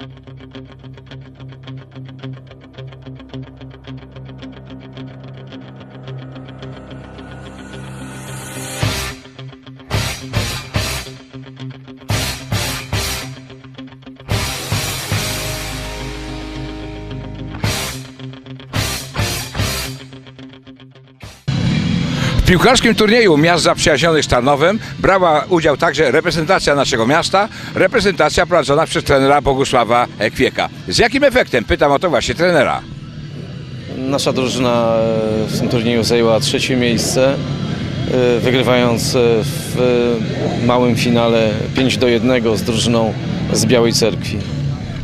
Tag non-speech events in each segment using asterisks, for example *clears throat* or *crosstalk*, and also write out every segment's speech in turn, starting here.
thank you piłkarskim turnieju miast zaprzyjaźnionych z Tarnowem brała udział także reprezentacja naszego miasta, reprezentacja prowadzona przez trenera Bogusława Kwieka. Z jakim efektem? Pytam o to właśnie trenera. Nasza drużyna e, w tym turnieju zajęła trzecie miejsce, e, wygrywając e, w małym finale 5 do 1 z drużyną z Białej Cerkwi.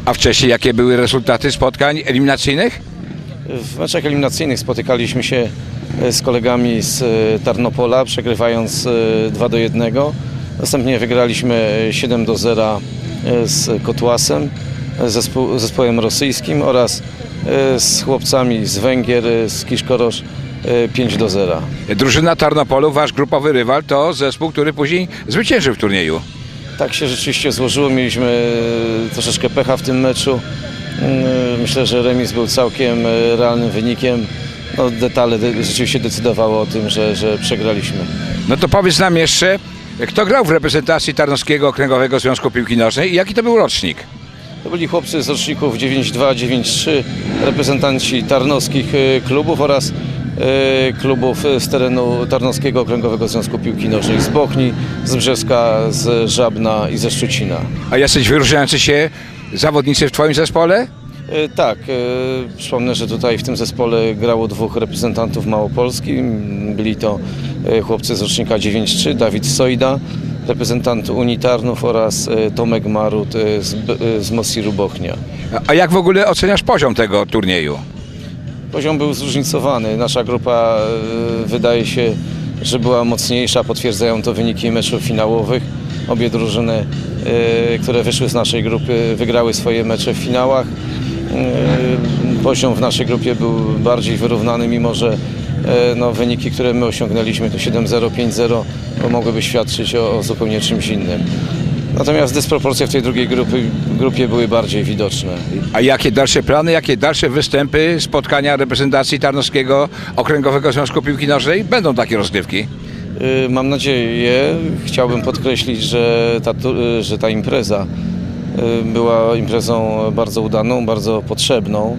A wcześniej jakie były rezultaty spotkań eliminacyjnych? W meczach eliminacyjnych spotykaliśmy się z kolegami z e, Tarnopola, przegrywając e, 2 do 1. Następnie wygraliśmy e, 7 do 0 e, z Kotłasem, e, zespół, zespołem rosyjskim oraz e, z chłopcami z Węgier, e, z Kiszkorosz e, 5 do 0. Drużyna Tarnopolu, wasz grupowy rywal, to zespół, który później zwyciężył w turnieju. Tak się rzeczywiście złożyło. Mieliśmy e, troszeczkę pecha w tym meczu. Mm, Myślę, że remis był całkiem e, realnym wynikiem. No, detale de- rzeczywiście decydowały o tym, że, że przegraliśmy. No to powiedz nam jeszcze, kto grał w reprezentacji Tarnowskiego Okręgowego Związku Piłki Nożnej i jaki to był rocznik? To byli chłopcy z roczników 9-2, 9-3, reprezentanci tarnowskich e, klubów oraz e, klubów z terenu Tarnowskiego Okręgowego Związku Piłki Nożnej z Bochni, z Brzeska, z Żabna i ze Szczucina. A jacyś wyróżniający się zawodnicy w twoim zespole? E, Tak, e, przypomnę, że tutaj w tym zespole grało dwóch reprezentantów Małopolski. Byli to e, chłopcy z rocznika 9-3, Dawid Sojda, reprezentant Unii Tarnów oraz Tomek Marut z, z Mosiru Bochnia. A jak w ogóle oceniasz poziom tego turnieju? Poziom był zróżnicowany. Nasza grupa wydaje się, że była mocniejsza, potwierdzają to wyniki meczów finałowych. Obie drużyny, które wyszły z naszej grupy, wygrały swoje mecze w finałach. E, Poziom w naszej grupie był bardziej wyrównany, mimo że e, no, wyniki, które my osiągnęliśmy, to 7-0, 5-0, to mogłyby świadczyć o, o zupełnie czymś innym. Natomiast dysproporcje w tej drugiej grupy, grupie były bardziej widoczne. A jakie dalsze plany, jakie dalsze występy, spotkania reprezentacji Tarnowskiego Okręgowego Związku Piłki Nożnej? Będą takie rozgrywki? Y, Mam nadzieję, chciałbym podkreślić, że ta, że ta impreza była imprezą bardzo udaną, bardzo potrzebną.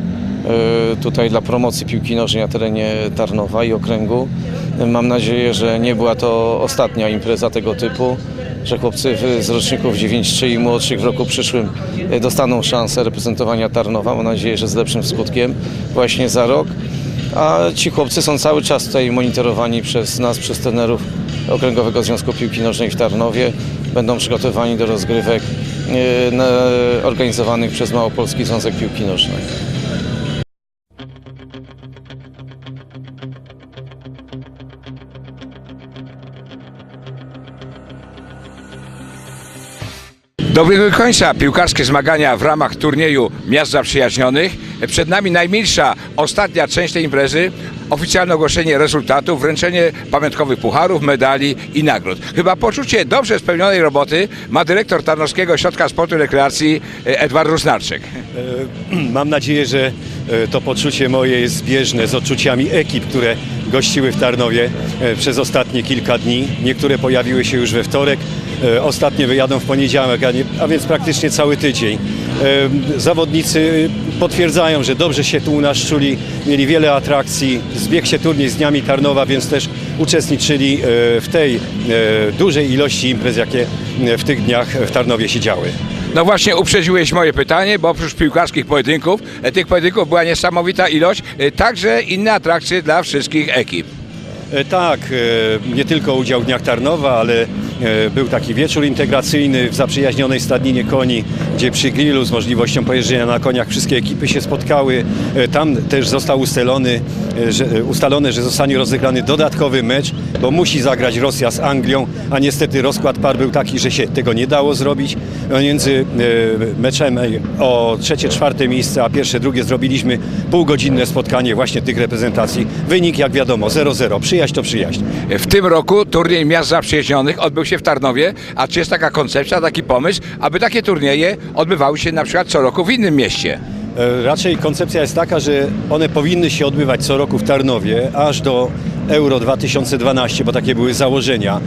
y, Tutaj dla promocji piłki nożnej na terenie Tarnowa i okręgu. Y, Mam nadzieję, że nie była to ostatnia impreza tego typu, że chłopcy z roczników 9-3 i młodszych w roku przyszłym y, dostaną szansę reprezentowania Tarnowa. Mam nadzieję, że z lepszym skutkiem właśnie za rok. A ci chłopcy są cały czas tutaj monitorowani przez nas, przez trenerów Okręgowego Związku Piłki Nożnej w Tarnowie. Będą przygotowani do rozgrywek organizowanych przez Małopolski Związek Piłki Nożnej. Dobrego końca piłkarskie zmagania w ramach turnieju Miast Zaprzyjaźnionych. Przed nami najmilsza, ostatnia część tej imprezy. Oficjalne ogłoszenie rezultatów, wręczenie pamiątkowych pucharów, medali i nagród. Chyba poczucie dobrze spełnionej roboty ma dyrektor Tarnowskiego Ośrodka Sportu i Rekreacji e, Edward Rusnarczyk. E, *clears throat* Mam nadzieję, że e, to poczucie moje jest zbieżne z odczuciami ekip, które gościły w Tarnowie przez ostatnie kilka dni. Niektóre pojawiły się już we wtorek, ostatnie wyjadą w poniedziałek, a, a więc praktycznie cały tydzień. Zawodnicy potwierdzają, że dobrze się tu u nas czuli, mieli wiele atrakcji, zbiegł się turniej z Dniami Tarnowa, więc też uczestniczyli e, w tej e, dużej ilości imprez, jakie e, w tych dniach w Tarnowie się działy. No właśnie uprzedziłeś moje pytanie, bo oprócz piłkarskich pojedynków, tych pojedynków była niesamowita ilość, także inne atrakcje dla wszystkich ekip. Tak, nie tylko udział w Dniach Tarnowa, ale był taki wieczór integracyjny w zaprzyjaźnionej stadninie koni, gdzie przy grillu z możliwością pojeżdżenia na koniach wszystkie ekipy się spotkały. E, Tam też został ustalony, e, że, e, ustalone, że zostanie rozegrany dodatkowy mecz, bo musi zagrać Rosja z Anglią, a niestety rozkład par był taki, że się tego nie dało zrobić. No, Między e, meczem o trzecie, czwarte miejsce, a pierwsze, drugie zrobiliśmy półgodzinne spotkanie właśnie tych reprezentacji. Wynik jak wiadomo 0-0, przyjaźń to przyjaźń. W tym roku turniej miast zaprzyjaźnionych odbył się w Tarnowie, a czy jest taka koncepcja, taki pomysł, aby takie turnieje odbywały się na przykład co roku w innym mieście? E, Raczej koncepcja jest taka, że one powinny się odbywać co roku w Tarnowie, aż do Euro 2012, bo takie były założenia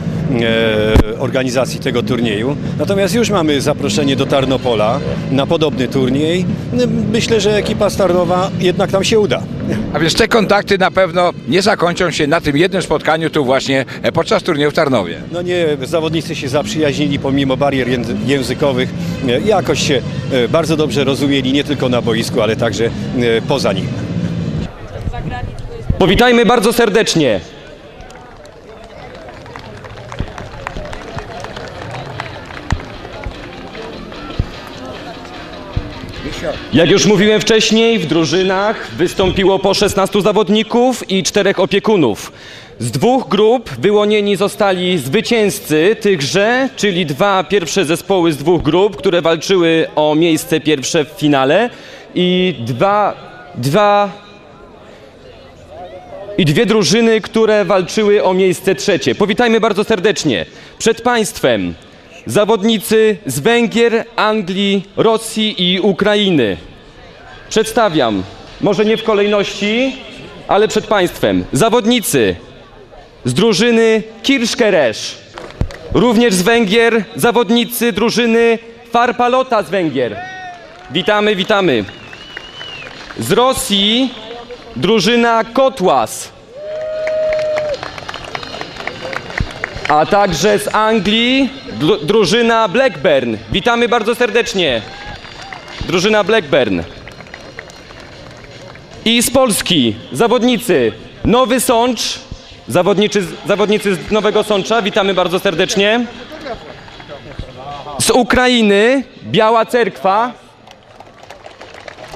e, organizacji tego turnieju. Natomiast już mamy zaproszenie do Tarnopola na podobny turniej. No, Myślę, że ekipa z Tarnowa jednak tam się uda. A więc te kontakty na pewno nie zakończą się na tym jednym spotkaniu tu właśnie e, podczas turnieju w Tarnowie. No nie, zawodnicy się zaprzyjaźnili pomimo barier języ- językowych. E, Jakoś się bardzo dobrze rozumieli nie tylko na boisku, ale także poza nim. Powitajmy bardzo serdecznie. Jak już mówiłem wcześniej, w drużynach wystąpiło po 16 zawodników i czterech opiekunów. Z dwóch grup wyłonieni zostali zwycięzcy tychże, czyli dwa pierwsze zespoły z dwóch grup, które walczyły o miejsce pierwsze w finale i dwa, dwa i dwie drużyny, które walczyły o miejsce trzecie. Powitajmy bardzo serdecznie. Przed Państwem zawodnicy z Węgier, Anglii, Rosji i Ukrainy. Przedstawiam, może nie w kolejności, ale przed Państwem, zawodnicy z drużyny Kirszkeresz. Również z Węgier zawodnicy drużyny Farpalota z Węgier. Witamy, witamy. Z Rosji drużyna Kotłas. A także z Anglii dru- drużyna Blackburn. Witamy bardzo serdecznie. Drużyna Blackburn. I z Polski zawodnicy Nowy Sącz. Zawodniczy, zawodnicy z Nowego Sącza. Witamy bardzo serdecznie. Z Ukrainy Biała Cerkwa.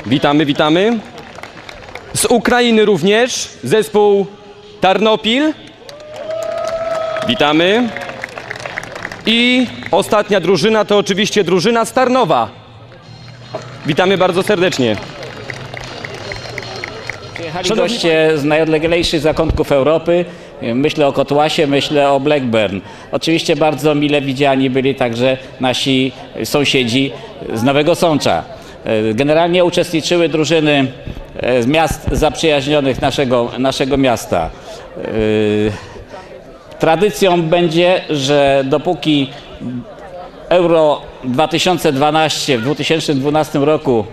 Witamy, witamy. Z Ukrainy również zespół Tarnopil. Witamy. I ostatnia drużyna to oczywiście drużyna z Tarnowa. Witamy bardzo serdecznie. Przyjechali goście z najodleglejszych zakątków Europy. Myślę o Kotłasie, myślę o Blackburn. Oczywiście bardzo mile widziani byli także nasi sąsiedzi z Nowego Sącza. Generalnie uczestniczyły drużyny e, z miast zaprzyjaźnionych naszego, naszego miasta. E, Tradycją będzie, że dopóki Euro 2012 w 2012 roku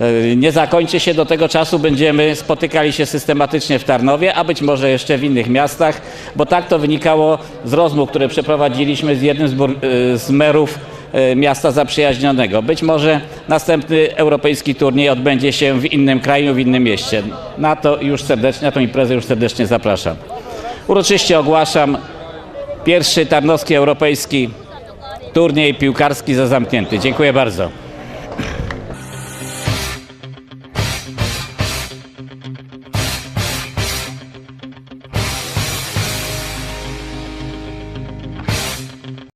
e, nie zakończy się, do tego czasu będziemy spotykali się systematycznie w Tarnowie, a być może jeszcze w innych miastach, bo tak to wynikało z rozmów, które przeprowadziliśmy z jednym z, e, z merów e, miasta zaprzyjaźnionego. Być może następny europejski turniej odbędzie się w innym kraju, w innym mieście. Na to już serdecznie, na tą imprezę już serdecznie zapraszam. Uroczyście ogłaszam pierwszy tarnowski europejski turniej piłkarski za zamknięty. Dziękuję bardzo.